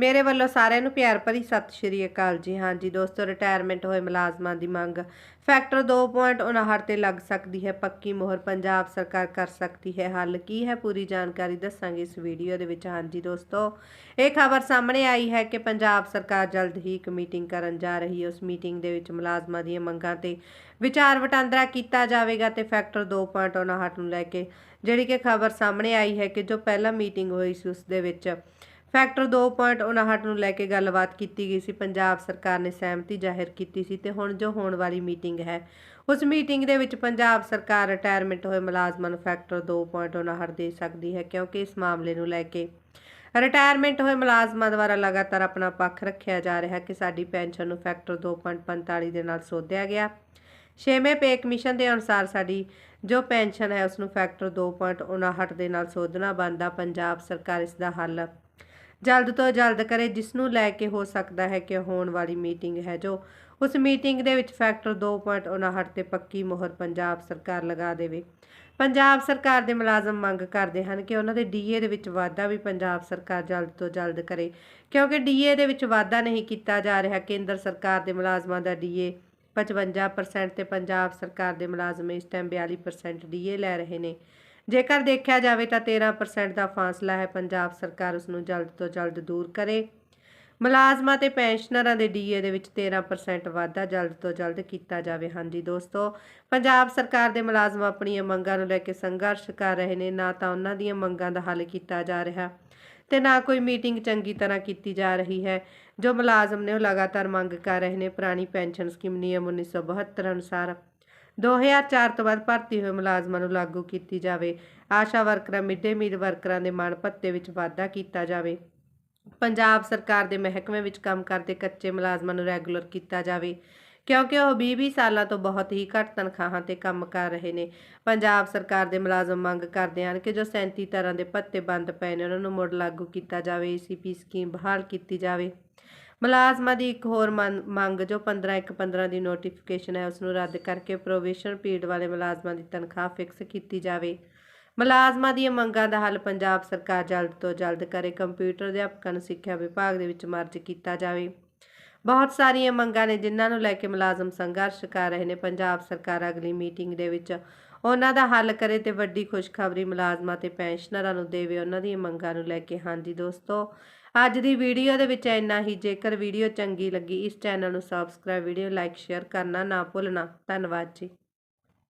ਮੇਰੇ ਵੱਲੋਂ ਸਾਰਿਆਂ ਨੂੰ ਪਿਆਰ ਭਰੀ ਸਤਿ ਸ਼੍ਰੀ ਅਕਾਲ ਜੀ। ਹਾਂਜੀ ਦੋਸਤੋ ਰਿਟਾਇਰਮੈਂਟ ਹੋਏ ਮੁਲਾਜ਼ਮਾਂ ਦੀ ਮੰਗ। ਫੈਕਟਰ 2.59 ਤੇ ਲੱਗ ਸਕਦੀ ਹੈ, ਪੱਕੀ ਮੋਹਰ ਪੰਜਾਬ ਸਰਕਾਰ ਕਰ ਸਕਦੀ ਹੈ। ਹੱਲ ਕੀ ਹੈ ਪੂਰੀ ਜਾਣਕਾਰੀ ਦੱਸਾਂਗੇ ਇਸ ਵੀਡੀਓ ਦੇ ਵਿੱਚ। ਹਾਂਜੀ ਦੋਸਤੋ, ਇਹ ਖਬਰ ਸਾਹਮਣੇ ਆਈ ਹੈ ਕਿ ਪੰਜਾਬ ਸਰਕਾਰ ਜਲਦ ਹੀ ਇੱਕ ਮੀਟਿੰਗ ਕਰਨ ਜਾ ਰਹੀ ਹੈ। ਉਸ ਮੀਟਿੰਗ ਦੇ ਵਿੱਚ ਮੁਲਾਜ਼ਮਾਂ ਦੀਆਂ ਮੰਗਾਂ ਤੇ ਵਿਚਾਰ ਵਟਾਂਦਰਾ ਕੀਤਾ ਜਾਵੇਗਾ ਤੇ ਫੈਕਟਰ 2.59 ਨੂੰ ਲੈ ਕੇ ਜਿਹੜੀ ਕਿ ਖਬਰ ਸਾਹਮਣੇ ਆਈ ਹੈ ਕਿ ਜੋ ਪਹਿਲਾਂ ਮੀਟਿੰਗ ਹੋਈ ਸੀ, ਉਸ ਦੇ ਵਿੱਚ ਫੈਕਟਰ 2.59 ਨੂੰ ਲੈ ਕੇ ਗੱਲਬਾਤ ਕੀਤੀ ਗਈ ਸੀ। ਪੰਜਾਬ ਸਰਕਾਰ ਨੇ ਸਹਿਮਤੀ ਜ਼ਾਹਿਰ ਕੀਤੀ ਸੀ ਤੇ ਹੁਣ ਜੋ ਹੋਣ ਵਾਲੀ ਮੀਟਿੰਗ ਹੈ, ਉਸ ਮੀਟਿੰਗ ਦੇ ਵਿੱਚ ਪੰਜਾਬ ਸਰਕਾਰ ਰਿਟਾਇਰਮੈਂਟ ਹੋਏ ਮੁਲਾਜ਼ਮਾਂ ਨੂੰ ਫੈਕਟਰ 2.59 ਦੇ ਸਕਦੀ ਹੈ ਕਿਉਂਕਿ ਇਸ ਮਾਮਲੇ ਨੂੰ ਲੈ ਕੇ ਰਿਟਾਇਰਮੈਂਟ ਹੋਏ ਮੁਲਾਜ਼ਮਾਂ ਦੁਆਰਾ ਲਗਾਤਾਰ ਆਪਣਾ ਪੱਖ ਰੱਖਿਆ ਜਾ ਰਿਹਾ ਕਿ ਸਾਡੀ ਪੈਨਸ਼ਨ ਨੂੰ ਫੈਕਟਰ 2.45 ਦੇ ਨਾਲ ਸੋਧਿਆ ਗਿਆ। ਛੇਵੇਂ ਪੇ ਕਮਿਸ਼ਨ ਦੇ ਅਨੁਸਾਰ ਸਾਡੀ ਜੋ ਪੈਨਸ਼ਨ ਹੈ, ਉਸ ਨੂੰ ਫੈਕਟਰ 2.59 ਦੇ ਨਾਲ ਸੋਧਣਾ ਬਣਦਾ। ਪੰਜਾਬ ਸਰਕਾਰ ਇਸ ਦਾ ਹੱਲ ਜਲਦ ਤੋਂ ਜਲਦ ਕਰੇ ਜਿਸ ਨੂੰ ਲੈ ਕੇ ਹੋ ਸਕਦਾ ਹੈ ਕਿ ਹੋਣ ਵਾਲੀ ਮੀਟਿੰਗ ਹੈ ਜੋ ਉਸ ਮੀਟਿੰਗ ਦੇ ਵਿੱਚ ਫੈਕਟਰ 2.59 ਤੇ ਪੱਕੀ ਮੋਹਰ ਪੰਜਾਬ ਸਰਕਾਰ ਲਗਾ ਦੇਵੇ। ਪੰਜਾਬ ਸਰਕਾਰ ਦੇ ਮੁਲਾਜ਼ਮ ਮੰਗ ਕਰਦੇ ਹਨ ਕਿ ਉਹਨਾਂ ਦੇ ਡੀਏ ਦੇ ਵਿੱਚ ਵਾਧਾ ਵੀ ਪੰਜਾਬ ਸਰਕਾਰ ਜਲਦ ਤੋਂ ਜਲਦ ਕਰੇ, ਕਿਉਂਕਿ ਡੀਏ ਦੇ ਵਿੱਚ ਵਾਧਾ ਨਹੀਂ ਕੀਤਾ ਜਾ ਰਿਹਾ। ਕੇਂਦਰ ਸਰਕਾਰ ਦੇ ਮੁਲਾਜ਼ਮਾਂ ਦਾ ਡੀਏ 55% ਤੇ ਪੰਜਾਬ ਸਰਕਾਰ ਦੇ ਮੁਲਾਜ਼ਮ ਇਸ ਟਾਈਮ 42% ਡੀਏ ਲੈ ਰਹੇ ਨੇ। ਜੇਕਰ ਦੇਖਿਆ ਜਾਵੇ ਤਾਂ 13% ਦਾ ਫਾਸਲਾ ਹੈ, ਪੰਜਾਬ ਸਰਕਾਰ ਉਸ ਨੂੰ ਜਲਦ ਤੋਂ ਜਲਦ ਦੂਰ ਕਰੇ। ਮੁਲਾਜ਼ਮਾਂ ਤੇ ਪੈਨਸ਼ਨਰਾਂ ਦੇ ਡੀਏ ਦੇ ਵਿੱਚ 13% ਵਾਧਾ ਜਲਦ ਤੋਂ ਜਲਦ ਕੀਤਾ ਜਾਵੇ। ਹਾਂਜੀ ਦੋਸਤੋ, ਪੰਜਾਬ ਸਰਕਾਰ ਦੇ ਮੁਲਾਜ਼ਮ ਆਪਣੀਆਂ ਮੰਗਾਂ ਨੂੰ ਲੈ ਕੇ ਸੰਘਰਸ਼ ਕਰ ਰਹੇ ਨੇ। ਨਾ ਤਾਂ ਉਹਨਾਂ ਦੀਆਂ ਮੰਗਾਂ ਦਾ ਹੱਲ ਕੀਤਾ ਜਾ ਰਿਹਾ ਤੇ ਨਾ ਕੋਈ ਮੀਟਿੰਗ ਚੰਗੀ ਤਰ੍ਹਾਂ ਕੀਤੀ ਜਾ ਰਹੀ ਹੈ। ਜੋ ਮੁਲਾਜ਼ਮ ਨੇ ਉਹ ਲਗਾਤਾਰ ਮੰਗ ਕਰ ਰਹੇ ਨੇ ਪੁਰਾਣੀ ਪੈਨਸ਼ਨ ਸਕੀਮ ਨਿਯਮ 1972 ਅਨੁਸਾਰ। 2004 ਤੋਂ ਬਾਅਦ ਭਰਤੀ ਹੋਏ ਮੁਲਾਜ਼ਮਾਂ ਨੂੰ ਲਾਗੂ ਕੀਤੀ ਜਾਵੇ। ਆਸ਼ਾ ਵਰਕਰਾਂ, ਮਿਡ ਡੇ ਮੀਲ ਵਰਕਰਾਂ ਦੇ ਮਾਣ ਭੱਤੇ ਵਿੱਚ ਵਾਧਾ ਕੀਤਾ ਜਾਵੇ। ਪੰਜਾਬ ਸਰਕਾਰ ਦੇ ਮਹਿਕਮੇ ਵਿੱਚ ਕੰਮ ਕਰਦੇ ਕੱਚੇ ਮੁਲਾਜ਼ਮਾਂ ਨੂੰ ਰੈਗੂਲਰ ਕੀਤਾ ਜਾਵੇ। ਕਿਉਂਕਿ ਉਹ 20-20 ਸਾਲਾਂ ਤੋਂ ਬਹੁਤ ਹੀ ਘੱਟ ਤਨਖਾਹਾਂ ਤੇ ਕੰਮ ਕਰ ਰਹੇ ਨੇ। ਪੰਜਾਬ ਸਰਕਾਰ ਦੇ ਮੁਲਾਜ਼ਮ ਮੰਗ ਕਰਦੇ ਹਨ ਕਿ ਜੋ 37 ਤਰ੍ਹਾਂ ਦੇ ਭੱਤੇ ਬੰਦ ਪਏ ਨੇ, ਉਹਨਾਂ ਨੂੰ ਮੁੜ ਲਾਗੂ ਕੀਤਾ ਜਾਵੇ। ਏਸੀਪੀ ਸਕੀਮ ਬਹਾਲ ਕੀਤੀ ਜਾਵੇ। ਮੁਲਾਜ਼ਮਾਂ ਦੀ ਇੱਕ ਹੋਰ ਮੰ- ਮੰਗ ਜੋ 15/1/15 ਦੀ ਨੋਟੀਫਿਕੇਸ਼ਨ ਹੈ ਉਸ ਨੂੰ ਰੱਦ ਕਰਕੇ ਪ੍ਰੋਬੇਸ਼ਨ ਪੀਰੀਅਡ ਵਾਲੇ ਮੁਲਾਜ਼ਮਾਂ ਦੀ ਤਨਖਾਹ ਫਿਕਸ ਕੀਤੀ ਜਾਵੇ। ਮੁਲਾਜ਼ਮਾਂ ਦੀਆਂ ਮੰਗਾਂ ਦਾ ਹੱਲ ਪੰਜਾਬ ਸਰਕਾਰ ਜਲਦ ਤੋਂ ਜਲਦ ਕਰੇ ਕੰਪਿਊਟਰ ਅਧਿਆਪਕਾਂ ਨੂੰ ਸਿੱਖਿਆ ਵਿਭਾਗ ਦੇ ਵਿੱਚ ਮਰਜ ਕੀਤਾ ਜਾਵੇ। ਬਹੁਤ ਸਾਰੀਆਂ ਮੰਗਾਂ ਨੇ ਜਿਨ੍ਹਾਂ ਨੂੰ ਲੈ ਕੇ ਮੁਲਾਜ਼ਮ ਸੰਘਰਸ਼ ਕਰ ਰਹੇ ਨੇ। ਪੰਜਾਬ ਸਰਕਾਰ ਅਗਲੀ ਮੀਟਿੰਗ ਦੇ ਵਿੱਚ ਉਹਨਾਂ ਦਾ ਹੱਲ ਕਰੇ ਤੇ ਵੱਡੀ ਖੁਸ਼ਖਬਰੀ ਮੁਲਾਜ਼ਮਾਂ ਤੇ ਪੈਨਸ਼ਨਰਾਂ ਨੂੰ ਦੇਵੇ ਉਹਨਾਂ ਦੀਆਂ ਮੰਗਾਂ ਨੂੰ ਲੈ ਕੇ। ਹਾਂਜੀ ਦੋਸਤੋ, ਅੱਜ ਦੀ ਵੀਡੀਓ ਦੇ ਵਿੱਚ ਇੰਨਾ ਹੀ। ਜੇਕਰ ਵੀਡੀਓ ਚੰਗੀ ਲੱਗੀ, ਇਸ ਚੈਨਲ ਨੂੰ ਸਬਸਕ੍ਰਾਈਬ ਵੀਡੀਓ ਲਾਈਕ ਸ਼ੇਅਰ ਕਰਨਾ ਨਾ ਭੁੱਲਣਾ। ਧੰਨਵਾਦ ਜੀ।